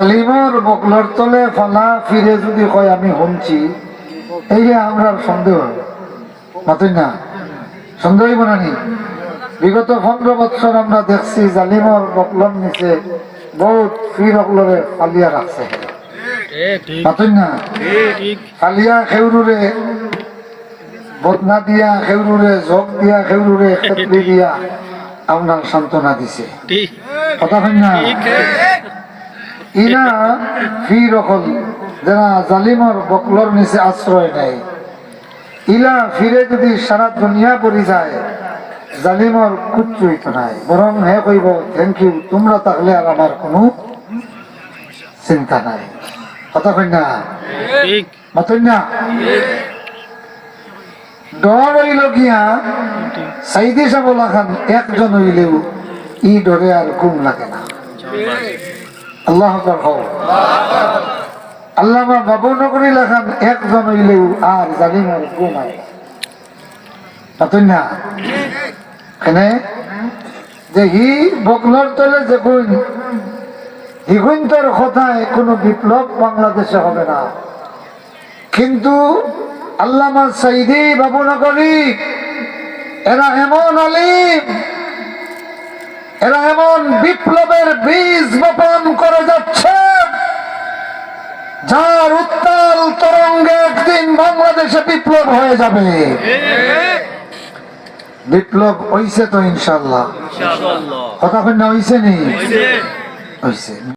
লিমর বকলর তলে ফালা ফিরে যদি কয় আমি শুনছি এই আমরা সন্দেহ। মাতই না? সন্দেহ হইব নি? বিগত পনেরো বছর আমরা দেখছি জালিমর বকলর নিচে বহুত ফির অকলরে ফালিয়া রাখছে। মাতই না? ফালিয়া খেউরুরে, বদনা দিয়া খেউরুরে, জগ দিয়া খেউরুরে, খেতলি দিয়া আপনার সান্ত্বনা দিছে। কথা না? ইনা ফি অকল যারা জালিমর বকলর নিচে আশ্রয় নেয়। ইলা ফিরে যদি সারা দুনিয়া পড়ি যায় জালিমর কুচ্ছু হইতো নাই। বরং হে কইব থ্যাংক ইউ তোমরা থাকলে আর আমার কোনো চিন্তা নাই। কথা কই না মাতই না ডর হইল গিয়া সাইদি সাবলা খান একজন হইলেও ই ডরে আর ঘুম লাগে না। আল্লাহ আল্লামা বাবু নগরী লেখান একজন হইলেও আর ঘুমায় না কেনে যে হি তলে যে গুণ কথায় কোনো বিপ্লব বাংলাদেশে হবে না। কিন্তু আল্লামা সাইদি বাবু নগরী এরা এমন আলিম, এরা এমন বিপ্লবের বীজ যার উত্তাল তরঙ্গে একদিন বাংলাদেশে বিপ্লব হয়ে যাবে। বিপ্লব হইছে তো ইনশাল্লাহ কথা কন্যা হইছে নি? হইছে।